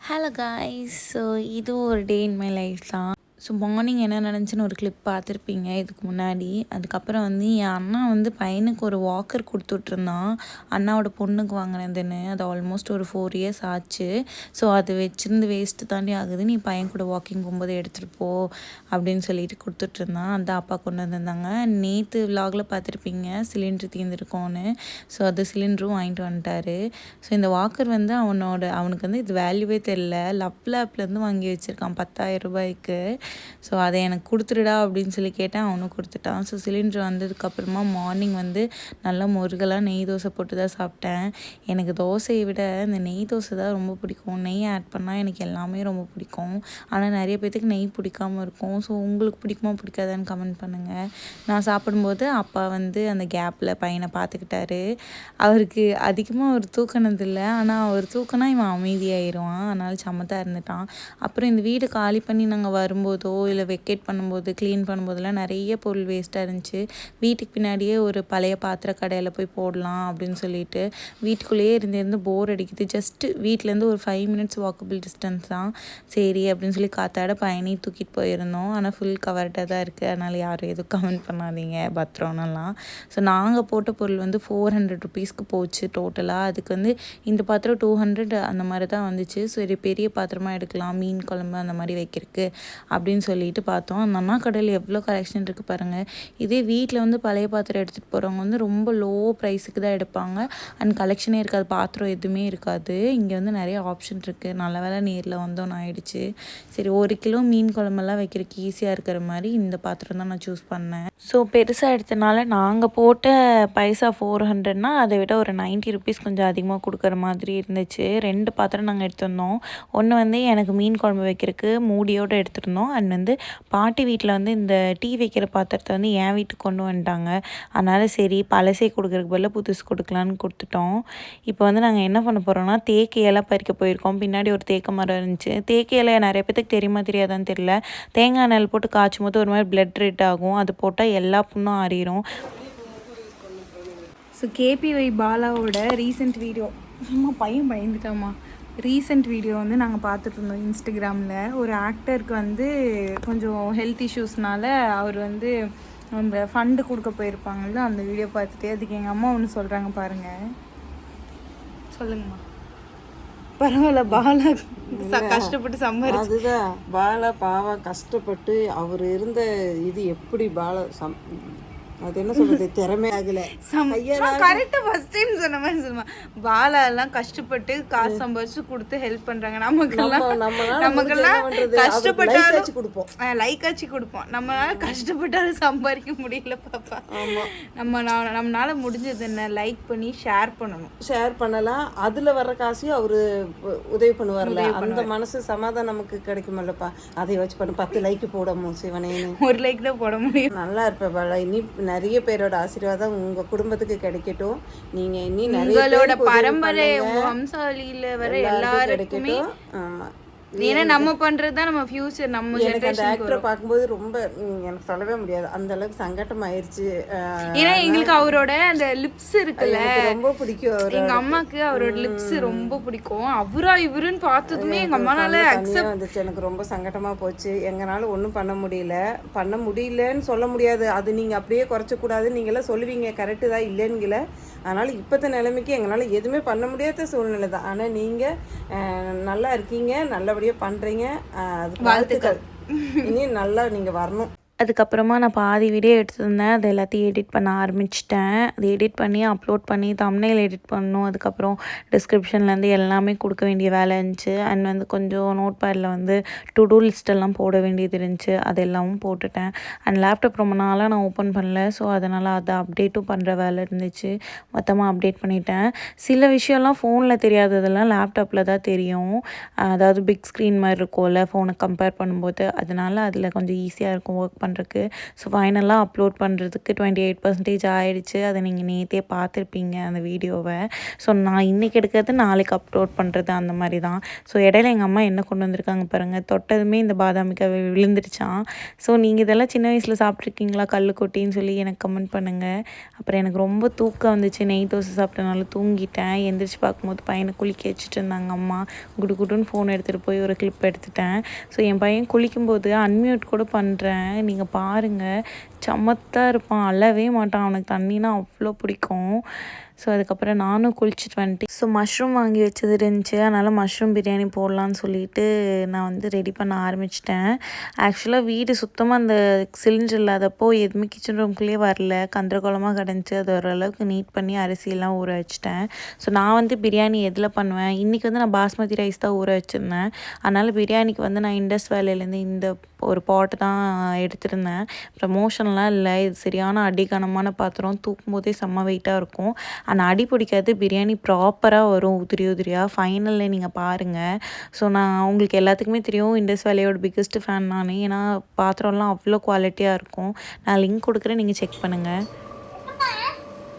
Hello guys so இது ஒரு day in my life தான். ஸோ மார்னிங் என்ன நடந்துச்சுன்னு ஒரு கிளிப் பார்த்துருப்பீங்க இதுக்கு முன்னாடி. அதுக்கப்புறம் வந்து என் அண்ணா வந்து பையனுக்கு ஒரு வாக்கர் கொடுத்துட்ருந்தான். அண்ணாவோட பொண்ணுக்கு வாங்கினதுன்னு. அது ஆல்மோஸ்ட் ஒரு ஃபோர் இயர்ஸ் ஆச்சு. ஸோ அது வச்சிருந்து வேஸ்ட்டு தாண்டி ஆகுது. நீ பையன் கூட வாக்கிங் போகும்போது எடுத்துகிட்டு போ அப்படின்னு சொல்லிட்டு கொடுத்துட்ருந்தான். அந்த அப்பா கொண்டு வந்திருந்தாங்க. நேற்று விலாகில் பார்த்துருப்பீங்க சிலிண்டர் தீர்ந்துருக்கோன்னு ஸோ அது சிலிண்டரும் வாங்கிட்டு வந்துட்டாரு. ஸோ இந்த வாக்கர் வந்து அவனோட அவனுக்கு வந்து இது வேல்யூவே தெரில லப்லாப்லேருந்து வாங்கி வச்சுருக்கான் பத்தாயிரம் ரூபாய்க்கு. ஸோ அதை எனக்கு கொடுத்துடுடா அப்படின்னு சொல்லி கேட்டேன். அவனும் கொடுத்துட்டான். ஸோ சிலிண்டர் வந்ததுக்கப்புறமா மார்னிங் வந்து நல்லா முருகலாக நெய் தோசை போட்டு தான் சாப்பிட்டேன். எனக்கு தோசையை விட இந்த நெய் தோசை தான் ரொம்ப பிடிக்கும். நெய் ஆட் பண்ணால் எனக்கு எல்லாமே ரொம்ப பிடிக்கும். ஆனால் நிறைய பேர்த்துக்கு நெய் பிடிக்காமல் இருக்கும். ஸோ உங்களுக்கு பிடிக்குமா பிடிக்காதான்னு கமெண்ட் பண்ணுங்கள் நான் சாப்பிடும்போது அப்பா வந்து அந்த கேப்பில் பையனை பார்த்துக்கிட்டாரு. அவருக்கு அதிகமாக அவர் தூக்கினதில்லை ஆனால் அவர் தூக்கினா இவன் அமைதியாயிடுவான் அதனால் சமத்தாக இருந்துட்டான். அப்புறம் இந்த வீடு காலி பண்ணி நாங்கள் வரும்போது இல்லை வெக்கேட் பண்ணும்போது க்ளீன் பண்ணும்போதெல்லாம் நிறைய பொருள் வேஸ்ட்டாக இருந்துச்சு. வீட்டுக்கு பின்னாடியே ஒரு பழைய பாத்திர கடையில் போய் போடலாம் அப்படின்னு சொல்லிட்டு வீட்டுக்குள்ளேயே இருந்து இருந்து போர் அடிக்குது. ஜஸ்ட்டு வீட்டிலேருந்து ஒரு ஃபைவ் மினிட்ஸ் வாக்கபிள் டிஸ்டன்ஸ் தான். சரி அப்படின்னு சொல்லி காத்தாட பயணி தூக்கிட்டு போயிருந்தோம். ஆனால் ஃபுல் கவர்டாக தான் இருக்குது அதனால் யாரும் எதுவும் கமெண்ட் பண்ணாதீங்க பத்திரம்லாம் ஸோ நாங்கள் போட்ட பொருள் வந்து ஃபோர் ஹண்ட்ரட் ருபீஸ்க்கு போச்சு டோட்டலாக அதுக்கு வந்து இந்த பாத்திரம் டூ ஹண்ட்ரட் அந்த மாதிரி தான் வந்துச்சு. சரி பெரிய பாத்திரமாக எடுக்கலாம். மீன் குழம்பு அந்த மாதிரி வைக்கிறதுக்கு. அப்படி அப்படின்னு சொல்லிட்டு பார்த்தோம். அந்த அண்ணா கடையில் எவ்வளோ கலெக்ஷன் இருக்குது பாருங்கள் இதே வீட்டில் வந்து பழைய பாத்திரம் எடுத்துகிட்டு போகிறவங்க வந்து ரொம்ப லோ ப்ரைஸுக்கு தான் எடுப்பாங்க. அண்ட் கலெக்ஷனே இருக்காது பாத்திரம் எதுவுமே இருக்காது. இங்கே வந்து நிறைய ஆப்ஷன் இருக்குது நல்ல வேலை நேரில் வந்தோன்னு ஆயிடுச்சு. சரி ஒரு கிலோ மீன் குழம்பெல்லாம் வைக்கிறதுக்கு ஈஸியாக இருக்கிற மாதிரி இந்த பாத்திரம் தான் நான் சூஸ் பண்ணேன். ஸோ பெருசாக எடுத்தனால நாங்கள் போட்ட பைசா ஃபோர் ஹண்ட்ரட்னா அதை விட ஒரு நைன்ட்டி ருபீஸ் கொஞ்சம் அதிகமாக கொடுக்குற மாதிரி இருந்துச்சு. ரெண்டு பாத்திரம் நாங்கள் எடுத்திருந்தோம். ஒன்று வந்து எனக்கு மீன் குழம்பு வைக்கிறதுக்கு மூடியோடு எடுத்திருந்தோம். அண்ட் வந்து பாட்டி வீட்டில் வந்து இந்த டீ வைக்கிற பாத்திரத்தை வந்து என் வீட்டுக்கு கொண்டு வந்துட்டாங்க. அதனால் சரி பழசே கொடுக்குறதுக்கு பதிலாக புதுசு கொடுக்கலான்னு கொடுத்துட்டோம். இப்போ வந்து நாங்கள் என்ன பண்ண போகிறோம்னா தேக்கு இலை பறிக்க போயிருக்கோம். பின்னாடி ஒரு தேக்கு மரம் இருந்துச்சு. தேக்கு நிறைய பேத்துக்கு தெரியுமா தெரியாதான்னு தெரியல. தேங்காய் நெல் போட்டு காய்ச்சும் போது ஒரு மாதிரி பிளட் ரெட் ஆகும். அது போட்டால் எல்லா புண்ணும் ஆறிடும் ஸோ கேபிஒய் பாலாவோட ரீசெண்ட் வீடியோ அம்மா பையன் பயந்துட்டாம்மா. ரீசெண்ட் வீடியோ வந்து நாங்கள் பார்த்துட்டு இருந்தோம் இன்ஸ்டாகிராமில் ஒரு ஆக்டருக்கு வந்து கொஞ்சம் ஹெல்த் இஷ்யூஸ்னால அவர் வந்து அந்த ஃபண்டு கொடுக்க போயிருப்பாங்கல்ல அந்த வீடியோ பார்த்துட்டு அதுக்கு எங்கள் அம்மா ஒன்று சொல்கிறாங்க பாருங்கள் சொல்லுங்கம்மா. பரவாயில்ல பாலா கஷ்டப்பட்டு சம்பாரிச்சு. அதுதான். பாலா பாவா கஷ்டப்பட்டு அவர் இருந்த இது எப்படி பாலா சம் அது என்ன சொல்றது? திறமை ஆகல கரெக்டா ஃபர்ஸ்ட் டைம் சொன்ன மாதிரி சொல்லுமா. பாலா எல்லாம் கஷ்டப்பட்டு காசு சம்பாரிச்சு கொடுத்து ஹெல்ப் பண்றாங்க. நமக்கெல்லாம் நமக்கெல்லாம் கஷ்டப்பட்டாலும் கொடுப்போம். லைக் ஆச்சு கொடுப்போம். நம்மளால கஷ்டப்பட்டாலும் சம்பாதிக்க முடியல பாப்பா. நம்ம நம்மளால முடிஞ்சது என்ன? லைக் பண்ணி ஷேர் பண்ணணும். ஷேர் பண்ணலாம். அதுல வர்ற காசையும் அவரு உதவி பண்ணுவார்ல. அந்த மனசு சமாதானம் நமக்கு கிடைக்குமல்லப்பா. அதை வச்சு பண்ணு. பத்து லைக் போடணும் சிவனேன்னு. ஒரு லைக் தான் போட முடியும். நல்லா இருப்ப பாலா. இனி நிறைய பேரோட ஆசீர்வாதம் உங்க குடும்பத்துக்கு கிடைக்கட்டும் நீங்க இனி நிறைய பரம்பரை. வம்சாவளியில வர எல்லாருக்கும் கிடைக்கட்டும் ஆமா ஏன்னா நம்ம பண்றது தான் நம்ம ஃபியூச்சர் நம்ம ஜெனரேஷன் ஆக்டரை பார்க்கும்போது ரொம்ப எனக்கு சொல்லவே முடியாது. அந்த அளவுக்கு சங்கடம் ஆயிருச்சு ஏன்னா எங்களுக்கு அவரோட அந்த லிப்ஸ் இருக்குல்ல ரொம்ப பிடிக்கும் எங்க அம்மாக்கு அவரோட லிப்ஸ் ரொம்ப பிடிக்கும். அவரா இவருன்னு பார்த்ததுமே எங்க அம்மானால தனியா வந்துச்சு. எனக்கு ரொம்ப சங்கடமா போச்சு. எங்கனால ஒன்றும் பண்ண முடியல. பண்ண முடியலன்னு சொல்ல முடியாது. அது நீங்க அப்படியே குறைச்ச கூடாது நீங்க எல்லாம் சொல்லுவீங்க. கரெக்டு தான் இல்லைன்னுங்கள அதனால இப்பத்த நிலைமைக்கு எங்களால எதுவுமே பண்ண முடியாத சூழ்நிலை தான் ஆனா நீங்க நல்லா இருக்கீங்க. நல்லபடியா பண்றீங்க. அஹ், அதுக்கு வாழ்த்துக்கள். இனி நல்லா நீங்க வரணும். அதுக்கப்புறமா நான் பாதி வீடியோ எடுத்திருந்தேன். அது எல்லாத்தையும் எடிட் பண்ண ஆரம்பிச்சிட்டேன். அது எடிட் பண்ணி அப்லோட் பண்ணி தமிழில் எடிட் பண்ணணும். அதுக்கப்புறம் டிஸ்கிரிப்ஷன்லேருந்து எல்லாமே கொடுக்க வேண்டிய வேலை இருந்துச்சு. அண்ட் வந்து கொஞ்சம் நோட் பேடில் வந்து டு டூ லிஸ்ட்டெல்லாம் போட வேண்டியது இருந்துச்சு. அது எல்லாமும் போட்டுட்டேன். அண்ட் லேப்டாப் ரொம்ப நாளாக நான் ஓப்பன் பண்ணல. ஸோ அதனால் அதை அப்டேட்டும் பண்ணுற வேலை இருந்துச்சு. மொத்தமாக அப்டேட் பண்ணிட்டேன். சில விஷயம்லாம் ஃபோனில் தெரியாததெல்லாம் லேப்டாப்பில் தான் தெரியும். அதாவது பிக் ஸ்க்ரீன் மாதிரி இருக்கும்ல ஃபோனை கம்பேர் பண்ணும்போது. அதனால் அதில் கொஞ்சம் ஈஸியாக இருக்கும் ஒர்க் பண்ண பண்ணுறதுக்கு. ஸோ ஃபைனலாக அப்லோட் பண்ணுறதுக்கு டுவெண்ட்டி எயிட் பர்சன்டேஜ் ஆகிடுச்சு அதை நீங்கள் நேற்றே பார்த்துருப்பீங்க அந்த வீடியோவை. ஸோ நான் இன்றைக்கி எடுக்கிறது நாளைக்கு அப்லோட் பண்ணுறது அந்த மாதிரி தான். ஸோ இடையில எங்கள் அம்மா என்ன கொண்டு வந்திருக்காங்க பாருங்கள் தொட்டதுமே இந்த பாதாமிக்காய் விழுந்துருச்சான் ஸோ நீங்கள் இதெல்லாம் சின்ன வயசில் சாப்பிட்ருக்கீங்களா கல் கொட்டின்னு சொல்லி எனக்கு கமெண்ட் பண்ணுங்கள் அப்புறம் எனக்கு ரொம்ப தூக்கம் வந்துச்சு. நெய் தோசை சாப்பிட்டனால தூங்கிட்டேன். எந்திரிச்சு பார்க்கும்போது பையனை குளிக்க வச்சுட்டு இருந்தாங்க அம்மா. குடு குடுன்னு ஃபோன் எடுத்துகிட்டு போய் ஒரு கிளிப் எடுத்துட்டேன். ஸோ என் பையன் குளிக்கும்போது அன்மியூட் கூட பண்ணுறேன் நீங்கள் பாருங்கள் சமத்தாக இருப்பான். அழவே மாட்டான். அவனுக்கு தண்ணினா அவ்வளோ பிடிக்கும். ஸோ அதுக்கப்புறம் நானும் குளிச்சுட்டு வந்துட்டு ஸோ மஷ்ரூம் வாங்கி வச்சது இருந்துச்சு. அதனால் மஷ்ரூம் பிரியாணி போடலான்னு சொல்லிட்டு நான் வந்து ரெடி பண்ண ஆரம்பிச்சிட்டேன். ஆக்சுவலாக வீடு சுத்தமாக அந்த சிலிண்டர் இல்லாதப்போ எதுவுமே கிச்சன் ரூம்குள்ளேயே வரல. கந்தரகோலமாக கிடந்துச்சு. அது ஓரளவுக்கு நீட் பண்ணி அரிசியெல்லாம் ஊற வச்சிட்டேன். ஸோ நான் வந்து பிரியாணி எதில் பண்ணுவேன்? இன்றைக்கி வந்து நான் பாஸ்மதி ரைஸ் தான் ஊற வச்சுருந்தேன். அதனால் பிரியாணிக்கு வந்து நான் இண்டஸ் வேலையிலேருந்து இந்த ஒரு பாட்டு தான் எடுத்திருந்தேன். ப்ரமோஷன்லாம் இல்லை. இது சரியான அடிகனமான பாத்திரம். தூக்கும் போதே செம்ம வெயிட்டாக இருக்கும். ஆனால் அடி பிடிக்காது. பிரியாணி ப்ராப்பர் ப்ராப்பராக வரும் உதிரி உதிரியாக ஃபைனலில் நீங்கள் பாருங்கள் ஸோ நான் உங்களுக்கு எல்லாத்துக்குமே தெரியும். இண்டஸ் வேலையோட பிக்கஸ்ட் ஃபேன் நான். ஏன்னா பாத்திரம்லாம் அவ்வளோ குவாலிட்டியாக இருக்கும். நான் லிங்க் கொடுக்குறேன். நீங்கள் செக் பண்ணுங்கள்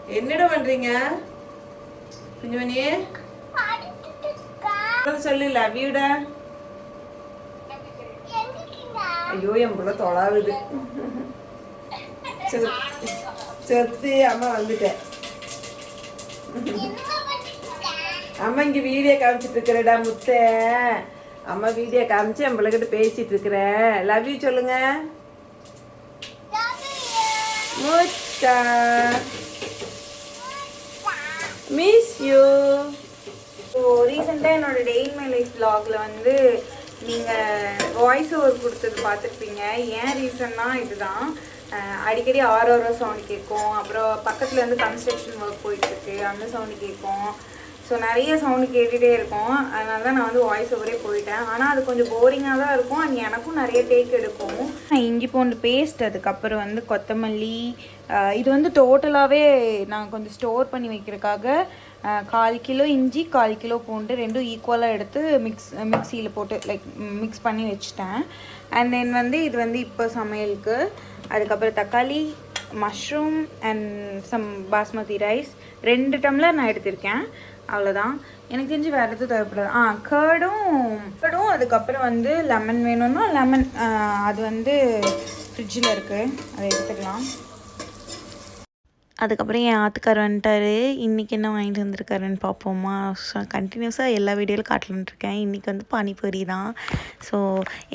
என்னடா பண்றீங்க? குஞ்சுமணியே சொல்லு லவ் யூடா ஐயோ என் புள்ள செத்து- செத்து அம்மா வந்துட்டேன். அம்மா இங்க வீடியோ காமிச்சிட்டு இருக்கிறடா முத்த. அம்மா வீடியோ காமிச்சு என் பேசிட்டு இருக்கிறேன் லவ் யூ சொல்லுங்க. முத்தா. மிஸ் யூ ஸோ ரீசெண்டாக என்னோட டெய்லி மை லைஃப் vlogல வந்து நீங்கள் வாய்ஸ் ஓவர் கொடுத்தது பார்த்துருப்பீங்க. ஏன் ரீசன்னா இதுதான். அடிக்கடி ஆரோரோ சவுண்ட் கேட்கும். அப்புறம் பக்கத்துலேருந்து கன்ஸ்ட்ரக்ஷன் ஒர்க் போயிட்டுருக்கு அந்த சவுண்டு கேட்கும். ஸோ நிறைய சவுண்டு கேட்டுகிட்டே இருக்கும். அதனால தான் நான் வந்து வாய்ஸ் ஓவரே போயிட்டேன். ஆனால் அது கொஞ்சம் போரிங்காக தான் இருக்கும். அண்ட் எனக்கும் நிறைய டேக் எடுக்கும். இஞ்சி பூண்டு பேஸ்ட் அதுக்கப்புறம் வந்து கொத்தமல்லி இது வந்து டோட்டலாகவே நான் கொஞ்சம் ஸ்டோர் பண்ணி வைக்கிறதுக்காக கால் கிலோ இஞ்சி கால் கிலோ பூண்டு ரெண்டும் ஈக்குவலாக எடுத்து மிக்ஸ் மிக்சியில் போட்டு லைக் மிக்ஸ் பண்ணி வச்சுட்டேன். அண்ட் தென் வந்து இது வந்து இப்போ சமையலுக்கு. அதுக்கப்புறம் தக்காளி mushroom and some basmati rice ரெண்டு டம்ளர் நான் எடுத்திருக்கேன். அவ்வளோதான் எனக்கு தெரிஞ்சு வேறு எதுவும் தேவைப்படாது. ஆ கேர்டும் கேர்டும் அதுக்கப்புறம் வந்து லெமன் வேணும்னா லெமன் அது வந்து ஃப்ரிட்ஜில் இருக்குது அதை எடுத்துக்கலாம். அதுக்கப்புறம் என் ஆத்துக்கார் வந்துட்டாரு. இன்றைக்கி என்ன வாங்கிட்டு வந்திருக்காருன்னு பார்ப்போமா. ஸோ கண்டினியூஸாக எல்லா வீடியோவில் காட்டலான்ட்டு இருக்கேன். இன்றைக்கி வந்து பானிபூரி தான். ஸோ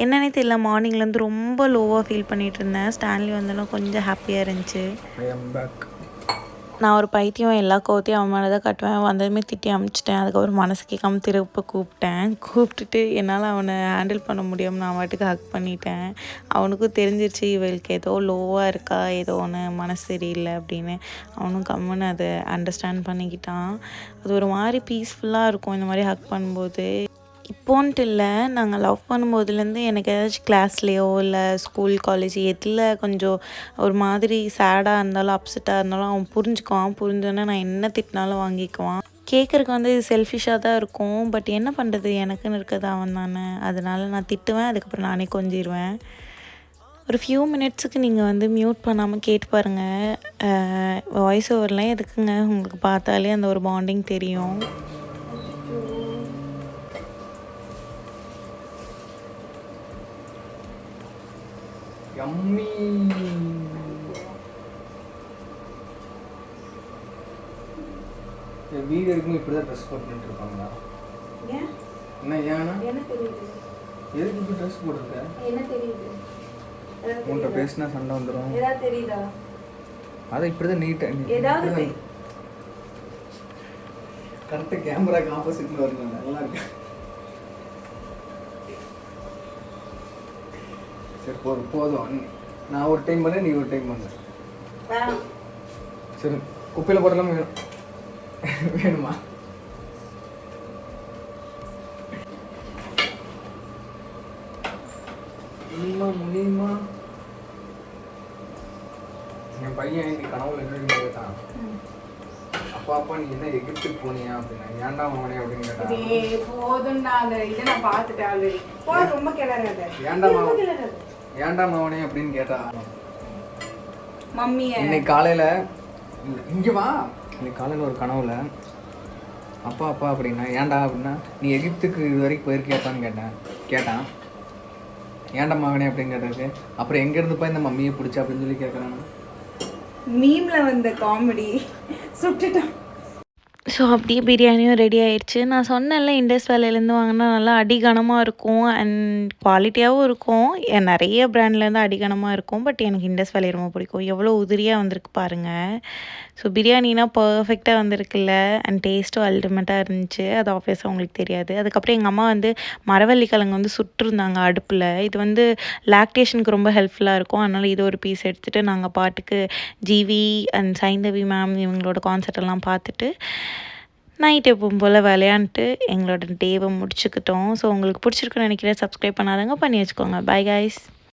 என்னன்னே தெரியல. மார்னிங்லேருந்து ரொம்ப லோவாக ஃபீல் பண்ணிகிட்டு இருந்தேன். ஸ்டான்லி வந்தாலும் கொஞ்சம் ஹாப்பியாக இருந்துச்சு. நான் ஒரு பைத்தியம் எல்லா கோவத்தையும் அவன் மேலே தான் கட்டுவேன். வந்ததுமே திட்டி அமுச்சிட்டேன். அதுக்கப்புறம் மனசு கேட்காம திருப்ப கூப்பிட்டேன். கூப்பிட்டுட்டு என்னால் அவனை ஹேண்டில் பண்ண முடியாமல் நான் வாட்டுக்கு ஹக் பண்ணிட்டேன். அவனுக்கும் தெரிஞ்சிருச்சு இவளுக்கு ஏதோ லோவாக இருக்கா ஏதோ ஒன்று மனசு சரியில்லை அப்படின்னு. அவனும் கம்முன்னு அதை அண்டர்ஸ்டாண்ட் பண்ணிக்கிட்டான். அது ஒரு மாதிரி பீஸ்ஃபுல்லாக இருக்கும். இந்த மாதிரி ஹக் பண்ணும்போது இப்போன்ட்டு இல்லை. நாங்கள் லவ் பண்ணும்போதுலேருந்து எனக்கு ஏதாச்சும் கிளாஸ்லேயோ இல்லை ஸ்கூல் காலேஜ் எதில் கொஞ்சம் ஒரு மாதிரி சேடாக இருந்தாலும் அப்செட்டாக இருந்தாலும் அவன் புரிஞ்சுக்குவான். புரிஞ்சோன்னே நான் என்ன திட்டினாலும் வாங்கிக்குவான். கேட்குறக்கு வந்து இது செல்ஃபிஷாக தான் இருக்கும். பட் என்ன பண்ணுறது எனக்குன்னு இருக்கிறது அவன் தானே. அதனால நான் திட்டுவேன். அதுக்கப்புறம் நானே கொஞ்சிடுவேன் ஒரு ஃபியூ மினிட்ஸுக்கு நீங்கள் வந்து மியூட் பண்ணாமல் கேட்டு பாருங்கள் வாய்ஸ் ஓவர்லாம் எதுக்குங்க? உங்களுக்கு பார்த்தாலே அந்த ஒரு பாண்டிங் தெரியும். யம்மி வீடு இருக்கும் இப்படி தான் ட்ரெஸ் போட்டுட்டு இருப்பாங்களா என்ன ஏன்னா? எதுக்கு இப்படி ட்ரெஸ் போட்டிருக்க? என்ன தெரியுது? உன்கிட்ட பேசினா சண்டை வந்துடும் ஏதாவது தெரியுதா? அதை இப்படி தான் நீட்டாக ஏதாவது கரெக்டாக கேமராக்கு ஆப்போசிட்டில் வருங்க. நல்லா இருக்கு? சரி போதும். நான் ஒரு டைம் பண்ணேன் நீ ஒரு டைம் பண்ண. சரி குப்பையில் போடலாம் வேணும். வேணுமா? முடியுமா முடியுமா? என் பையன் இன்னைக்கு கனவுல என்ன கேட்டான்? அப்பா அப்பா நீ என்ன எகிப்துக்கு போனியா அப்படின்னா ஏன்டா அவனே அப்படின்னு கேட்டான். போதும்டா அந்த இதை நான் பார்த்துட்டேன் ஆல்ரெடி போ ரொம்ப கிளறாத. ஏன்டா கிளறாத. ஏன்டா மவனே அப்படின்னு கேட்டா? மம்மியை. இன்னைக்கு காலையில இங்க வா. இன்னைக்கு காலையில ஒரு கனவுல அப்பா அப்பா அப்படின்னா ஏன்டா அப்படின்னா நீ எகிப்துக்கு இது வரைக்கும் போயிருக்கியாப்பான்னு கேட்டேன். கேட்டான். ஏன்டா மகனே அப்படின்னு கேட்டதுக்கு அப்புறம் எங்க இருந்துப்பா இந்த மம்மியை பிடிச்ச அப்படின்னு சொல்லி கேட்குறான் மீம்ல வந்த காமெடி சுட்டுட்டான். ஸோ அப்படியே பிரியாணியும் ரெடி ஆயிடுச்சு நான் சொன்னேன்ல இண்டஸ் வேலையிலேருந்து வாங்கினா நல்லா அடிகனமாக இருக்கும் அண்ட் குவாலிட்டியாகவும் இருக்கும். நிறைய பிராண்ட்லேருந்து அடிகனமாக இருக்கும். பட் எனக்கு இண்டஸ் வேலை ரொம்ப பிடிக்கும். எவ்வளோ உதிரியாக வந்திருக்கு பாருங்கள் ஸோ பிரியாணினா பர்ஃபெக்டாக வந்திருக்குல்ல. அண்ட் டேஸ்ட்டும் அல்டிமேட்டாக இருந்துச்சு. அது ஆப்வியஸாக உங்களுக்கு தெரியாது. அதுக்கப்புறம் எங்கள் அம்மா வந்து மரவள்ளி கிழங்கு வந்து சுட்டிருந்தாங்க அடுப்பில். இது வந்து லாக்டேஷனுக்கு ரொம்ப ஹெல்ப்ஃபுல்லாக இருக்கும். அதனால் இது ஒரு பீஸ் எடுத்துகிட்டு நாங்கள் பாட்டுக்கு ஜிவி அண்ட் சைந்தவி மேம் இவங்களோட கான்சர்ட் எல்லாம் பார்த்துட்டு நைட் எப்பவும் போல் விளையாண்டுட்டு எங்களோட டேவை முடிச்சுக்கிட்டோம். ஸோ உங்களுக்கு பிடிச்சிருக்குன்னு நினைக்கிறேன். சப்ஸ்கிரைப் பண்ணாதவங்க பண்ணி வச்சுக்கோங்க. By guys